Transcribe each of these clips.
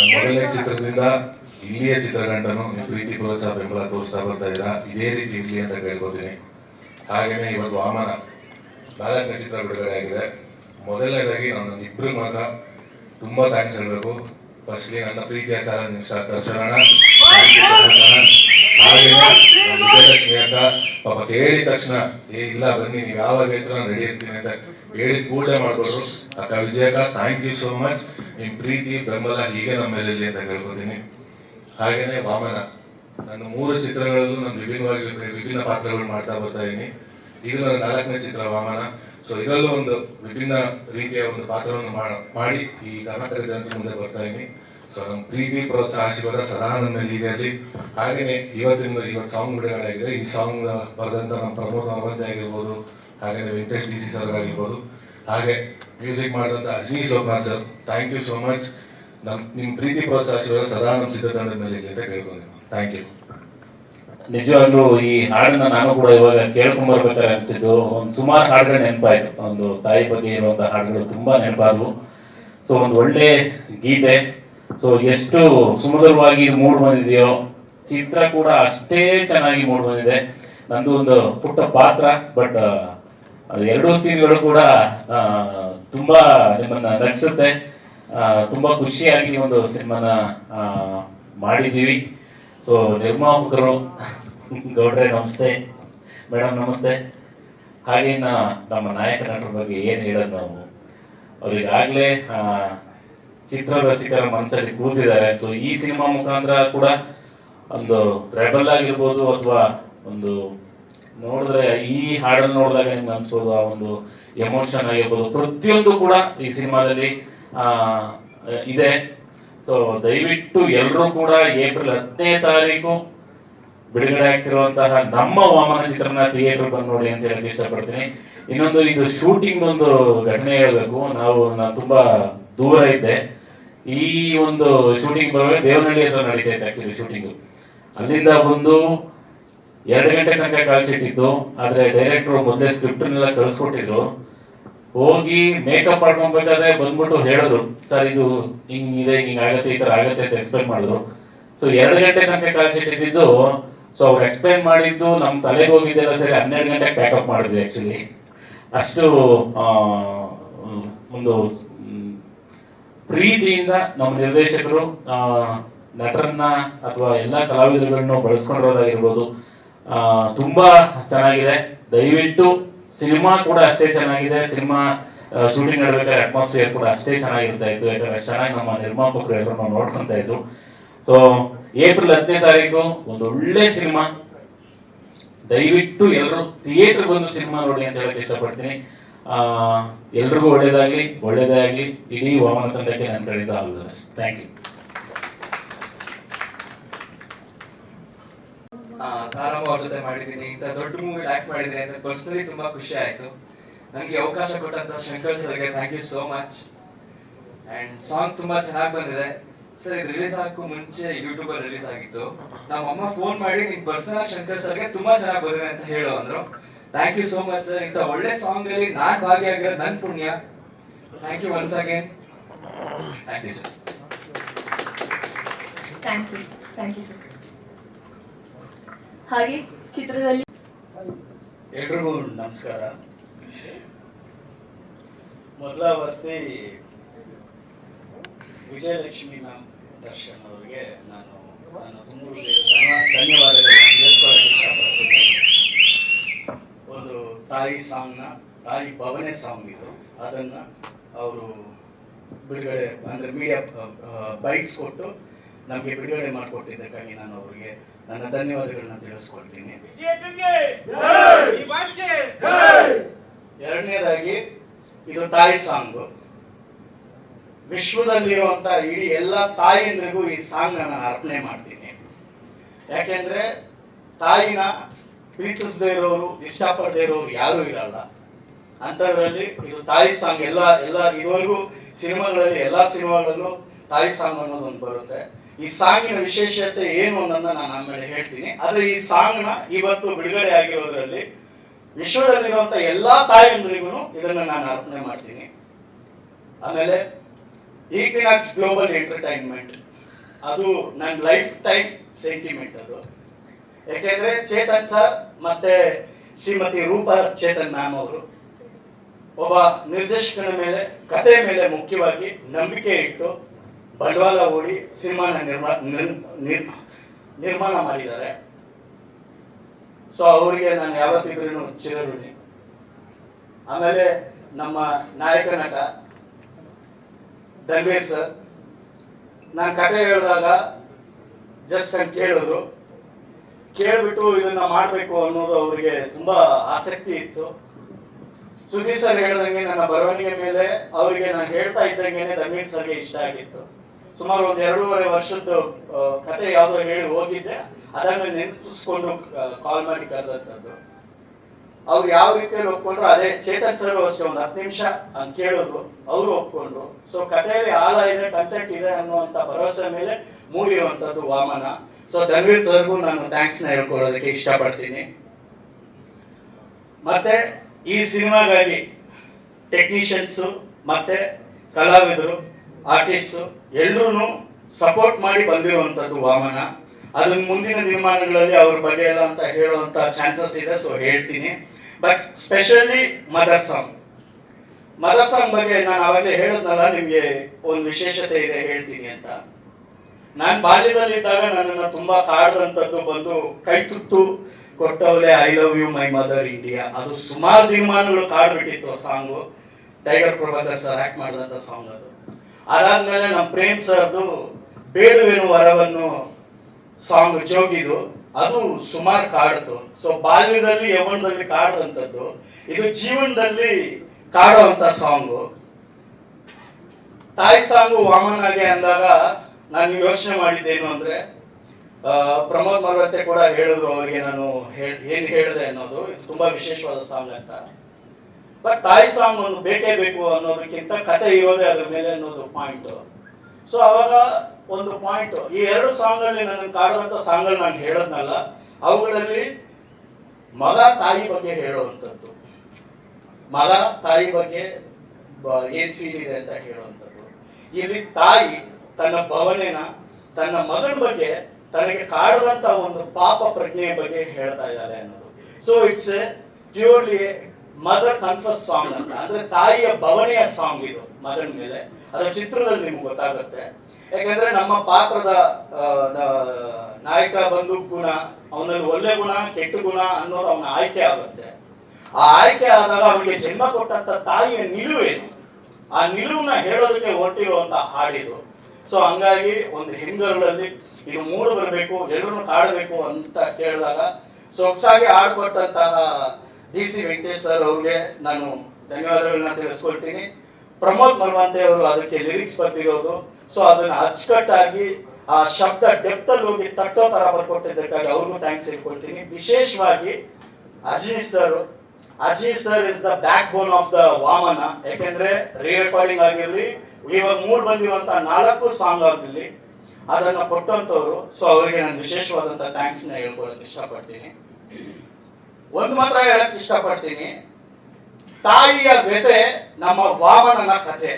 ಮೊದಲನೇ ಚಿತ್ರದಿಂದ ಇಲ್ಲಿಯ ಚಿತ್ರಗಂಟನು ನಿಮ್ಮ ಪ್ರೀತಿ ಪ್ರೋತ್ಸಾಹ ಬೆಂಬಲ ತೋರಿಸ್ತಾ ಬರ್ತಾ ಇದ್ರ ಇದೇ ರೀತಿ ಇರಲಿ ಅಂತ ಕೇಳ್ಕೊತೀನಿ. ಹಾಗೇನೆ ಇವತ್ತು ವಾಮನ ನಾಲ್ಕನೇ ಚಿತ್ರ ಬಿಡುಗಡೆ ಆಗಿದೆ. ಮೊದಲನೇದಾಗಿ ನಾನು ಇಬ್ಬರು ಮಾತ್ರ ತುಂಬಾ ಥ್ಯಾಂಕ್ಸ್ ಹೇಳಬೇಕು. ಫಸ್ಟ್ಲಿ ನನ್ನ ಪ್ರೀತಿಯ ಚಾಲನ್ ಸ್ಟಾರ್ ದರ್ಶನ ಅಕ್ಕ ಪಾಪ ಕೇಳಿದ ತಕ್ಷಣ, ಏ, ಇಲ್ಲ ಬನ್ನಿ, ನೀವು ಯಾವಾಗ ಹೇಳ್ತೀರ ನಾನು ರೆಡಿ ಇರ್ತೀನಿ ಅಂತ ಹೇಳಿದ ಕೂಡಲೇ ಮಾಡ್ಕೊಟ್ರು ಅಕ್ಕ ವಿಜಯಕ ಥ್ಯಾಂಕ್ ಯು ಸೋ ಮಚ್ ನಿಮ್ಮ ಪ್ರೀತಿ, ಬೆಂಬಲ ಹೀಗೆ ನಮ್ಮ ಮೇಲೆ ಇರಲಿ ಅಂತ ಕೇಳ್ಕೊತೀನಿ ಹಾಗೇನೆ ವಾಮನ ನನ್ನ ಮೂರು ಚಿತ್ರಗಳಲ್ಲೂ ನಾನು ವಿಭಿನ್ನವಾಗಿ ವಿಭಿನ್ನ ಪಾತ್ರಗಳು ಮಾಡ್ತಾ ಬರ್ತಾ ಇದ್ದೀನಿ ಇದು ನನ್ನ ನಾಲ್ಕನೇ ಚಿತ್ರ ವಾಮನ. ಸೊ ಇದರಲ್ಲೂ ಒಂದು ವಿಭಿನ್ನ ರೀತಿಯ ಒಂದು ಪಾತ್ರವನ್ನು ಮಾಡ- ಮಾಡಿ ಈ ಕರ್ನಾಟಕ ಜನತೆ ಮುಂದೆ ಬರ್ತಾ ಇದ್ದೀನಿ ಸೊ ನಮ್ಮ ಪ್ರೀತಿ ಪ್ರೋತ್ಸಾಹ ಸದಾ ನಮ್ಮ ಮೇಲೆ ಹೀಗೆ ಇರಲಿ. ಹಾಗೇನೆ ಇವತ್ತಿನ ಇವತ್ತು ಸಾಂಗ್ ಬಿಡುಗಡೆ ಈ ಸಾಂಗ್ ಬರೆದಂತ ನಮ್ಮ ಪ್ರಮೋದ್ ಮರವಂತೆ ಆಗಿರ್ಬೋದು ಹಾಗೆಯೇ ವೆಂಕಟೇಶ್ ಡಿ ಸಿ ಸರ್ ಆಗಿರ್ಬೋದು. ಹಾಗೆ ಮ್ಯೂಸಿಕ್ ಮಾಡಿದಂಥ Ajni Somanath sir thank you so much ನಮ್ಮ ನಿಮ್ಮ ಪ್ರೀತಿ ಪ್ರೋತ್ಸಾಹ ಸದಾ ನಮ್ಮ ಚಿತ್ರತಂಡದ ಮೇಲೆ ಇದೆ ಅಂತ ಕೇಳ್ಬೋದು. ಥ್ಯಾಂಕ್ ಯು ನಿಜವಾಗ್ಲೂ ಈ ಹಾಡನ್ನ ನಾನು ಕೂಡ ಇವಾಗ ಕೇಳ್ಕೊಂಬರ್ಬೇಕಾದ್ರೆ ಅನ್ಸಿದ್ದು, ಒಂದು ಸುಮಾರು ಹಾಡುಗಳು ನೆನಪಾಯ್ತು. ಒಂದು ತಾಯಿ ಬಗ್ಗೆ ಇರುವಂತಹ ಹಾಡುಗಳು ತುಂಬಾ ನೆನಪಾದವು. ಸೊ ಒಂದು ಒಳ್ಳೆ ಗೀತೆ ಸೊ ಎಷ್ಟು ಸುಮಧುರವಾಗಿ ಮೂಡ್ ಬಂದಿದೆಯೋ, ಚಿತ್ರ ಕೂಡ ಅಷ್ಟೇ ಚೆನ್ನಾಗಿ ಮೂಡ್ ಬಂದಿದೆ. ನಂದು ಒಂದು ಪುಟ್ಟ ಪಾತ್ರ ಬಟ್ ಎರಡೂ ಸೀನ್ಗಳು ಕೂಡ ತುಂಬಾ ನಿಮ್ಮನ್ನ ನಗಿಸುತ್ತೆ. ತುಂಬಾ ಖುಷಿಯಾಗಿ ಒಂದು ಸಿನಿಮಾನ ಮಾಡಿದ್ದೀವಿ. ಸೊ ನಿರ್ಮಾಪಕರು ಗೌಡ್ರೆ ನಮಸ್ತೆ. ಮೇಡಮ್ ನಮಸ್ತೆ. ಹಾಗೆ ನಮ್ಮ ನಾಯಕ ನಟರ ಬಗ್ಗೆ ಏನು ಹೇಳೋದು ನಾವು? ಅವರಿಗಾಗಲೇ ಚಿತ್ರ ರಸಿಕರ ಮನಸ್ಸಲ್ಲಿ ಕೂತಿದ್ದಾರೆ. ಸೊ ಈ ಸಿನಿಮಾ ಮುಖಾಂತರ ಕೂಡ ಒಂದು ರೆಬಲ್ ಆಗಿರ್ಬೋದು ಅಥವಾ ಒಂದು ನೋಡಿದ್ರೆ ಈ ಹಾಡನ್ನು ನೋಡಿದಾಗ ನಿಮ್ಗೆ ಅನ್ಸೋದು ಆ ಒಂದು ಎಮೋಷನ್ ಆಗಿರ್ಬೋದು. ಪ್ರತಿಯೊಂದು ಕೂಡ ಈ ಸಿನಿಮಾದಲ್ಲಿ ಇದೆ. ಸೊ ದಯವಿಟ್ಟು ಎಲ್ಲರೂ ಕೂಡ ಏಪ್ರಿಲ್ ಹತ್ತನೇ ತಾರೀಕು ಬಿಡುಗಡೆ ಆಗ್ತಿರುವಂತಹ ನಮ್ಮ ವಾಮನ ಚಿತ್ರನ ಥಿಯೇಟರ್ ಬಂದು ನೋಡಿ ಅಂತ ಹೇಳಕ್ ಇಷ್ಟಪಡ್ತೀನಿ. ಇನ್ನೊಂದು, ಇದು ಶೂಟಿಂಗ್ ಒಂದು ಘಟನೆ ಹೇಳ್ಬೇಕು. ನಾವು ನಾನು ತುಂಬಾ ದೂರ ಇದ್ದೆ. ಈ ಒಂದು ಶೂಟಿಂಗ್ ಬರುವಾಗ ದೇವನಹಳ್ಳಿ ಹತ್ರ ನಡೀತಾ ಇತ್ತು ಆಕ್ಚುಲಿ ಶೂಟಿಂಗ್ ಅಲ್ಲಿಂದ ಬಂದು ಎರಡು ಗಂಟೆ ತನಕ ಕಳಿಸಿಟ್ಟಿತ್ತು ಆದ್ರೆ ಡೈರೆಕ್ಟರ್ ಮೊದಲೇ ಸ್ಕ್ರಿಪ್ಟ್ನೆಲ್ಲ ಕಳಿಸ್ಕೊಟ್ಟಿದ್ರು. ಹೋಗಿ ಮೇಕಪ್ ಮಾಡ್ಕೊಬೇಕಾದ್ರೆ ಬಂದ್ಬಿಟ್ಟು ಹೇಳಿದ್ರು ಸರ್, ಇದು ಹಿಂಗಿದೆ ಹಿಂಗ್ ಆಗತ್ತೆ, ಈ ತರ ಆಗತ್ತೆ ಅಂತ ಎಕ್ಸ್ಪ್ಲೈನ್ ಮಾಡಿದ್ರು. ಸೊ ಎರಡು ಗಂಟೆ ತನಕ ಕಳಿಸಿಟ್ಟಿದ್ದು ಸೊ ಅವ್ರು ಎಕ್ಸ್ಪ್ಲೈನ್ ಮಾಡಿದ್ದು ನಮ್ಮ ತಲೆಗೆ ಹೋಗಿದ್ದೆಲ್ಲ ಸರಿ, ಹನ್ನೆರಡು ಗಂಟೆಗೆ ಪ್ಯಾಕಪ್ ಮಾಡಿದ್ವಿ ಆಕ್ಚುಲಿ ಅಷ್ಟು ಒಂದು ಪ್ರೀತಿಯಿಂದ ನಮ್ಮ ನಿರ್ದೇಶಕರು ಆ, ನಟರನ್ನ ಅಥವಾ ಎಲ್ಲ ಕಲಾವಿದರುಗಳನ್ನು ಬಳಸ್ಕೊಂಡಿರೋದಾಗಿರ್ಬೋದು ತುಂಬಾ ಚೆನ್ನಾಗಿದೆ. ದಯವಿಟ್ಟು ಸಿನಿಮಾ ಕೂಡ ಅಷ್ಟೇ ಚೆನ್ನಾಗಿದೆ. ಸಿನಿಮಾ ಶೂಟಿಂಗ್ ನಡಬೇಕಾದ್ರೆ ಅಟ್ಮಾಸ್ಫಿಯರ್ ಕೂಡ ಅಷ್ಟೇ ಚೆನ್ನಾಗಿರ್ತಾ ಇತ್ತು. ಯಾಕಂದ್ರೆ ಚೆನ್ನಾಗಿ ನಮ್ಮ ನಿರ್ಮಾಪಕರು ಎಲ್ಲರೂ ನಾವು ನೋಡ್ಕೊಂತ ಇದ್ರು. ಸೊ ಏಪ್ರಿಲ್ ಹತ್ತನೇ ತಾರೀಕು ಒಂದು ಒಳ್ಳೆ ಸಿನಿಮಾ. ದಯವಿಟ್ಟು ಎಲ್ಲರೂ ಥಿಯೇಟರ್ ಬಂದು ಸಿನಿಮಾ ನೋಡಿ ಅಂತ ಹೇಳಕ್ ಇಷ್ಟಪಡ್ತೀನಿ. ಎಲ್ರಿಗೂ ಒಳ್ಳೇದಾಗ್ಲಿ ಒಳ್ಳೇದೇ ಆಗ್ಲಿ ಇಡೀ ವಾಮನ ತಂಡಕ್ಕೆ ನನ್ನ ಕಡೆಯಿಂದ all the best. Thank you Taramma ಅವ್ರ ಜೊತೆ ಮಾಡಿದ್ದೀನಿ. ಇಂಥ ದೊಡ್ಡ ಮೂವಿ ಆಕ್ಟ್ ಮಾಡಿದ್ರೆ ಅಂದ್ರೆ ಪರ್ಸನಲಿ ತುಂಬಾ ಖುಷಿ ಆಯ್ತು. ನನಗೆ ಅವಕಾಶ ಕೊಟ್ಟಂತ ಶಂಕರ್ ಸರ್ಗೆ thank you so much and song ತುಂಬಾ ಚೆನ್ನಾಗಿ ಬಂದಿದೆ. ಸರ್, ಇದು ರಿಲೀಸ್ ಆಗಕ್ಕೂ ಮುಂಚೆ ಯೂಟ್ಯೂಬ್ ಅಲ್ಲಿ ರಿಲೀಸ್ ಆಗಿತ್ತು. ನಮ್ಮ ಅಮ್ಮ ಫೋನ್ ಮಾಡಿ, ನಿನ್ ಪರ್ಸನಲ್ ಶಂಕರ್ ಸರ್ಗೆ ತುಂಬಾ ಚೆನ್ನಾಗಿ ಬಂದಿದೆ ಅಂತ ಹೇಳು ಅಂದ್ರು. Thank you so much sir ಇಂಥ ಒಳ್ಳೆ ಸಾಂಗ್ ಅಲ್ಲಿ ನಾನ್ ಭಾಗಿಯಾಗಿರೋದು ನನ್ ಪುಣ್ಯ. Thank you once again thank you sir thank you thank you sir ಹಾಗೆ ಚಿತ್ರದಲ್ಲಿ ಎಲ್ರಿಗೂ ನಮಸ್ಕಾರ. ಮೊದಲ ವರ್ತಿ ವಿಜಯಲಕ್ಷ್ಮಿ ಮ್ಯಾಮ್ ದರ್ಶನ್ ಅವರಿಗೆ ನಾನು ನಾನು ತುಂಬ ಧನ್ಯವಾದಗಳನ್ನು ತಿಳಿಸ್ಕೊಳ್ಳೋಕೆ ಇಷ್ಟಪಡ್ತೀನಿ ತಾಯಿ ಸಾಂಗ್ನ, ತಾಯಿ ಭವನೆ ಸಾಂಗ್ ಇದು. ಅದನ್ನು ಅವರು ಬಿಡುಗಡೆ, ಅಂದರೆ ಮೀಡಿಯಾ ಬೈಕ್ಸ್ ಕೊಟ್ಟು ನಮಗೆ ಬಿಡುಗಡೆ ಮಾಡಿಕೊಟ್ಟಿದ್ದಕ್ಕಾಗಿ ನಾನು ಅವರಿಗೆ ನನ್ನ ಧನ್ಯವಾದಗಳನ್ನ ತಿಳಿಸ್ಕೊಳ್ತೀನಿ. ಎರಡನೇದಾಗಿ ಇದು ತಾಯಿ ಸಾಂಗು. ವಿಶ್ವದಲ್ಲಿರುವಂತ ಇಡೀ ಎಲ್ಲ ತಾಯಿಯಂದ್ರಿಗೂ ಈ ಸಾಂಗ್ ನಾನು ಅರ್ಪಣೆ ಮಾಡ್ತೀನಿ. ಯಾಕೆಂದ್ರೆ ತಾಯಿನ ಪ್ರೀತಿಸದೇ ಇರೋರು, ಇಷ್ಟಪಡದೇ ಇರೋರು ಯಾರು ಇರಲ್ಲ. ಅಂತದ್ರಲ್ಲಿ ಇದು ತಾಯಿ ಸಾಂಗ್ ಎಲ್ಲ ಎಲ್ಲ ಇವರೆಗೂ ಸಿನಿಮಾಗಳಲ್ಲಿ ಎಲ್ಲ ಸಿನಿಮಾಗಳಲ್ಲೂ ತಾಯಿ ಸಾಂಗ್ ಅನ್ನೋದು ಒಂದು ಬರುತ್ತೆ. ಈ ಸಾಂಗಿನ ವಿಶೇಷತೆ ಏನು ಅನ್ನೋದನ್ನ ನಾನು ಆಮೇಲೆ ಹೇಳ್ತೀನಿ. ಆದ್ರೆ ಈ ಸಾಂಗ್ನ ಇವತ್ತು ಬಿಡುಗಡೆ ಆಗಿರೋದ್ರಲ್ಲಿ ವಿಶ್ವದಲ್ಲಿರುವಂತ ಎಲ್ಲಾ ತಾಯಂದ್ರಿಗೂ ಇದನ್ನ ನಾನು ಅರ್ಪಣೆ ಮಾಡ್ತೀನಿ. ಆಮೇಲೆ ಈಕ್ವಿನಾಕ್ಸ್ ಗ್ಲೋಬಲ್ ಎಂಟರ್ಟೈನ್ಮೆಂಟ್. ಅದು ನನ್ನ ಲೈಫ್ ಟೈಮ್ ಸೆಂಟಿಮೆಂಟ್ ಅದು. ಯಾಕೆಂದ್ರೆ ಚೇತನ್ ಸರ್ ಮತ್ತೆ ಶ್ರೀಮತಿ ರೂಪಾ ಚೇತನ್ ಮ್ಯಾಮ್ ಅವರು ಒಬ್ಬ ನಿರ್ದೇಶಕನ ಮೇಲೆ ಕತೆ ಮೇಲೆ ಮುಖ್ಯವಾಗಿ ನಂಬಿಕೆ ಇಟ್ಟು ಬಂಡವಾಳ ಓಡಿ ಸಿನಿಮಾನ ನಿರ್ಮಾ ನಿರ್- ನಿರ್- ನಿರ್ಮಾಣ ಮಾಡಿದ್ದಾರೆ. ಸೊ ಅವರಿಗೆ ನಾನು ಯಾವತ್ತಿದ್ರೂ ಚಿರಋಣಿ. ಆಮೇಲೆ ನಮ್ಮ ನಾಯಕ ನಟ ದಲ್ವೀರ್ ಸರ್, ನಾನು ಕತೆ ಹೇಳಿದಾಗ ಜಸ್ಟ್ ಹಂಗೆ ಕೇಳಿದ್ರು. ಕೇಳ್ಬಿಟ್ಟು ಇದನ್ನ ಮಾಡಬೇಕು ಅನ್ನೋದು ಅವರಿಗೆ ತುಂಬಾ ಆಸಕ್ತಿ ಇತ್ತು. ಸುಧೀರ್ ಸರ್ ಹೇಳ್ದಂಗೆ ನನ್ನ ಬರವಣಿಗೆ ಮೇಲೆ ಅವರಿಗೆ ನಾನು ಹೇಳ್ತಾ ಇದ್ದಂಗೆನೆ ತಮೀರ್ ಸರ್ಗೆ ಇಷ್ಟ ಆಗಿತ್ತು. ಸುಮಾರು ಒಂದ್ ಎರಡೂವರೆ ವರ್ಷದ ಆ, ಕತೆ ಯಾವ್ದೋ ಹೇಳಿ ಹೋಗಿದ್ದೆ. ಅದನ್ನು ನೆನಪಿಸ್ಕೊಂಡು ಕಾಲ್ ಮಾಡಿ ಕರೆದಂತದ್ದು ಅವ್ರು ಯಾವ ರೀತಿಯಲ್ಲಿ ಒಪ್ಕೊಂಡ್ರು ಅದೇ ಚೇತನ್ ಸರ್ ಅಷ್ಟೇ ಒಂದು ಹತ್ತು ನಿಮಿಷ ಅಂತ ಕೇಳಿದ್ರು. ಅವರು ಒಪ್ಕೊಂಡ್ರು. ಸೊ ಕಥೆಯಲ್ಲಿ ಆಳ ಇದೆ ಕಂಟೆಂಟ್ ಇದೆ ಅನ್ನುವಂತ ಭರವಸೆ ಮೇಲೆ ಮೂಡಿರುವಂತದ್ದು ವಾಮನ. ಸೊ ಧನ್ವೀರ್ ನಾನು ಥ್ಯಾಂಕ್ಸ್ನ ಹೇಳ್ಕೊಳ್ಳೋದಕ್ಕೆ ಇಷ್ಟಪಡ್ತೀನಿ. ಮತ್ತೆ ಈ ಸಿನಿಮಾಗಾಗಿ ಟೆಕ್ನಿಷಿಯನ್ಸ್ ಮತ್ತೆ ಕಲಾವಿದರು ಆರ್ಟಿಸ್ಟು ಎಲ್ಲರೂ ಸಪೋರ್ಟ್ ಮಾಡಿ ಬಂದಿರುವಂತದ್ದು ವಾಮನ. ಅದನ್ನ ಮುಂದಿನ ನಿರ್ಮಾಣಗಳಲ್ಲಿ ಅವ್ರ ಬಗ್ಗೆ ಎಲ್ಲ ಅಂತ ಹೇಳುವಂತ ಚಾನ್ಸಸ್ ಇದೆ ಸೊ ಹೇಳ್ತೀನಿ. But specially mother song mother song ಬಗ್ಗೆ ನಾನು ಅವಾಗಲೇ ಹೇಳಿದ್ನಲ್ಲ, ನಿಮ್ಗೆ ಒಂದು ವಿಶೇಷತೆ ಇದೆ, ಹೇಳ್ತೀನಿ ಅಂತ. ನಾನು ಬಾಲ್ಯದಲ್ಲಿದ್ದಾಗ ನನ್ನನ್ನು ತುಂಬಾ ಕಾಡ್ದಂಥದ್ದು ಬಂದು ಕೈ ತುತ್ತು ಕೊಟ್ಟವಳೆ I love you my mother India ಅದು ಸುಮಾರು ದಿನಮಾನಗಳು ಕಾಡ್ಬಿಟ್ಟಿತ್ತು ಆ song. Tiger Prabhakar sir act ಮಾಡಿದಂಥ ಸಾಂಗ್ ಅದು. ಅದಾದ್ಮೇಲೆ ನಮ್ಮ ಪ್ರೇಮ್ ಸರ್ದು ಬೇಡುವೆನು ವರವನ್ನು ಸಾಂಗ್ ಜೋಗಿದು, ಅದು ಸುಮಾರು ಕಾಡ್ತು. ಸೊ ಬಾಲ್ಯದಲ್ಲಿ, ಯೌವನದಲ್ಲಿ ಕಾಡದಂಥದ್ದು ಇದು ಜೀವನದಲ್ಲಿ ಕಾಡುವಂತ ಸಾಂಗು. ತಾಯಿ ಸಾಂಗು ವಾಮನಾಗೆ ಅಂದಾಗ ನಾನು ಯೋಚನೆ ಮಾಡಿದ್ದೇನು ಅಂದ್ರೆ ಪ್ರಮೋದ್ ಮರವತ್ತೆ ಕೂಡ ಹೇಳಿದ್ರು ಅವರಿಗೆ ನಾನು ಏನ್ ಹೇಳಿದೆ ಅನ್ನೋದು. ಇದು ತುಂಬಾ ವಿಶೇಷವಾದ ಸಾಂಗ್ ಅಂತ. ಬಟ್ ತಾಯಿ ಸಾಂಗ್ ಒಂದು ಬೇಕೇ ಬೇಕು ಅನ್ನೋದಕ್ಕಿಂತ ಕತೆ ಇರೋದೇ ಅದ್ರ ಮೇಲೆ ಅನ್ನೋದು ಪಾಯಿಂಟ್ ಸೊ ಅವಾಗ ಒಂದು ಪಾಯಿಂಟ್ ಈ ಎರಡು ಸಾಂಗ್ ಅಲ್ಲಿ ನನ್ನ ಕಾಡುವಂತ ಸಾಂಗ್ ಅಲ್ಲಿ ನಾನು ಹೇಳದ್ನಲ್ಲ, ಅವುಗಳಲ್ಲಿ ಮಗ ತಾಯಿ ಬಗ್ಗೆ ಹೇಳುವಂಥದ್ದು. ಮಗ ತಾಯಿ ಬಗ್ಗೆ ಏನ್ ಫೀಲ್ ಇದೆ ಅಂತ ಹೇಳುವಂಥದ್ದು. ಇಲ್ಲಿ ತಾಯಿ ತನ್ನ ಭಾವನೆನ, ತನ್ನ ಮಗನ ಬಗ್ಗೆ ತನಗೆ ಕಾಡದಂತ ಒಂದು ಪಾಪ ಪ್ರಜ್ಞೆಯ ಬಗ್ಗೆ ಹೇಳ್ತಾ ಇದ್ದಾರೆ ಅನ್ನೋದು. So it's a purely mother confess song ಅಂತ. ಅಂದ್ರೆ ತಾಯಿಯ ಭವನೆಯ ಸಾಂಗ್ ಇದು, ಮಗನ ಮೇಲೆ. ಅದರ ಚಿತ್ರದಲ್ಲಿ ನಿಮ್ಗೆ ಗೊತ್ತಾಗುತ್ತೆ. ಯಾಕಂದ್ರೆ ನಮ್ಮ ಪಾತ್ರದ ನಾಯಕ ಬಂದು ಗುಣ ಅವನಲ್ಲಿ ಒಳ್ಳೆ ಗುಣ, ಕೆಟ್ಟ ಗುಣ ಅನ್ನೋದು ಅವನ ಆಯ್ಕೆ ಆಗುತ್ತೆ. ಆ ಆಯ್ಕೆ ಆದಾಗ ಅವನಿಗೆ ಜನ್ಮ ಕೊಟ್ಟಂತ ತಾಯಿಯ ನಿಲುವೇನು? ಆ ನಿಲುವನ್ನ ಹೇಳೋದಕ್ಕೆ ಹೊರಟಿರುವಂತ ಹಾಡಿದು. ಸೊ ಹಂಗಾಗಿ ಒಂದು ಹೆಂಗರುಗಳಲ್ಲಿ ಇದು ಮೂರು ಬರಬೇಕು ಎಲ್ಲರೂ ಆಡಬೇಕು ಅಂತ ಕೇಳಿದಾಗ, ಸೊಗಸಾಗಿ ಆಡ್ಕೊಟ್ಟಂತಹ ಡಿ ಸಿ ವೆಂಕಟೇಶ್ ಸರ್ ಅವ್ರಿಗೆ ನಾನು ಧನ್ಯವಾದಗಳನ್ನ ತಿಳಿಸ್ಕೊಳ್ತೀನಿ. ಪ್ರಮೋದ್ ಮರ್ವಂತೆ ಅವರು ಅದಕ್ಕೆ ಲಿರಿಕ್ಸ್ ಬರ್ತಿರೋದು ಸೊ ಅದನ್ನ ಅಚ್ಚುಕಟ್ಟಾಗಿ ಆ ಶಬ್ದ ಡೆಪ್ತ್ ಅಲ್ಲಿ ಹೋಗಿ ತಕ್ಕೋ ತರ ಬರ್ಕೊಟ್ಟಿದ್ದಕ್ಕಾಗಿ ಅವ್ರಿಗೂ ಥ್ಯಾಂಕ್ಸ್ ಹೇಳ್ಕೊಳ್ತೀನಿ. ವಿಶೇಷವಾಗಿ Ajeesh sir Ajeesh sir is the backbone of the Vamana ಯಾಕೆಂದ್ರೆ ರೀ ರೆಕಾರ್ಡಿಂಗ್ ಆಗಿರ್ಲಿ, ಇವಾಗ ಮೂಡ್ ಬಂದಿರುವಂತ ನಾಲ್ಕು ಸಾಂಗ್ ಆಗಿರ್ಲಿ, ಅದನ್ನ ಕೊಟ್ಟಂತವ್ರು. ಸೊ ಅವರಿಗೆ ನಾನು ವಿಶೇಷವಾದಂತ ಥ್ಯಾಂಕ್ಸ್ನ ಹೇಳ್ಕೊಳಕ್ ಇಷ್ಟಪಡ್ತೀನಿ. ಒಂದು ಮಾತ್ರ ಹೇಳಕ್ ಇಷ್ಟಪಡ್ತೀನಿ. ತಾಯಿಯ ವ್ಯತೆ ನಮ್ಮ ವಾಮನನ ಕಥೆ.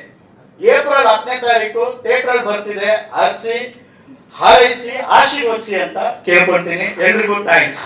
ಏಪ್ರಿಲ್ ಹತ್ತನೇ ತಾರೀಕು ಥಿಯೇಟರ್ ಬರ್ತಿದೆ. ಹರಿಸಿ ಹಾರೈಸಿ, ಆಶೀರ್ವದಿಸಿ ಅಂತ ಕೇಳ್ಕೊಳ್ತೀನಿ. ಎಲ್ರಿಗೂ ಥ್ಯಾಂಕ್ಸ್